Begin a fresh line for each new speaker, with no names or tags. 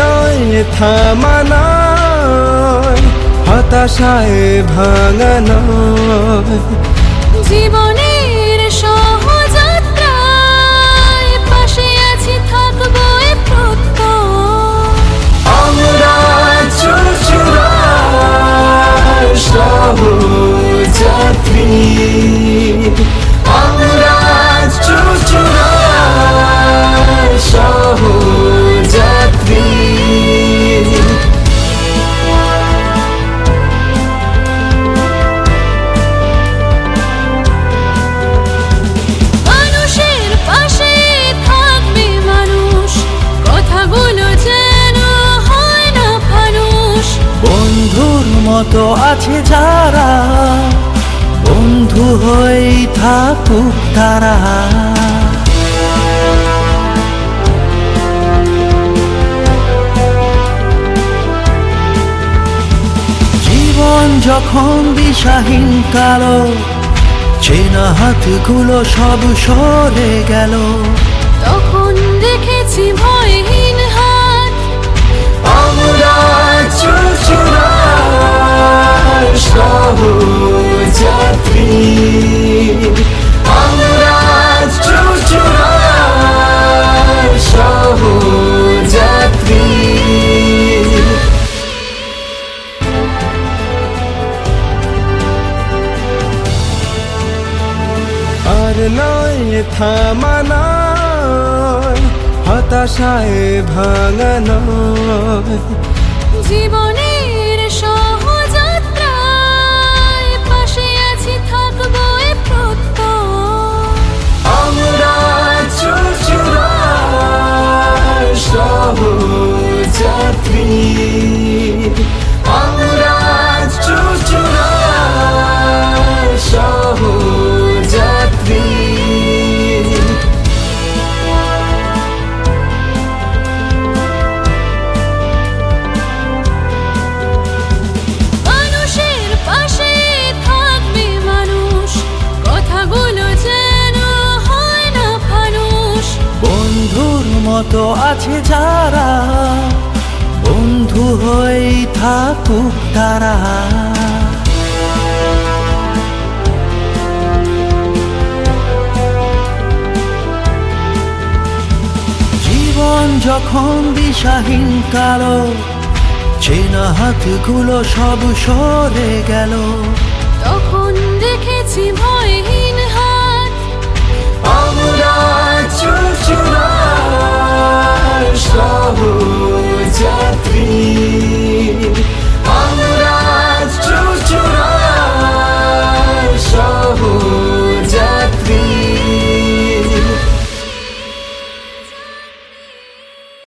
নয় থামা নয় হতাশায় ভাঙা নয়
জীবনের সহযাত্রায় পাশে আছি থাকব
আমরা চুচুড়ার সহযাত্রী। বন্ধুর মতো আছে যারা, বন্ধু হয়ে থাকুক তারা। জীবন যখন দিশাহীন কালো, চেনা হাতগুলো সব সরে গেল।
তখন দেখেছি ভয়হীন
নয় থামা হতাশায় ভাঙা নয়
জীবনের
মতো আছে যারা বন্ধু হয়ে থাকুক তারা। জীবন যখন দিশাহীন কালো, চেনা হাতগুলো সব সরে গেল।
তখন দেখেছি ভয়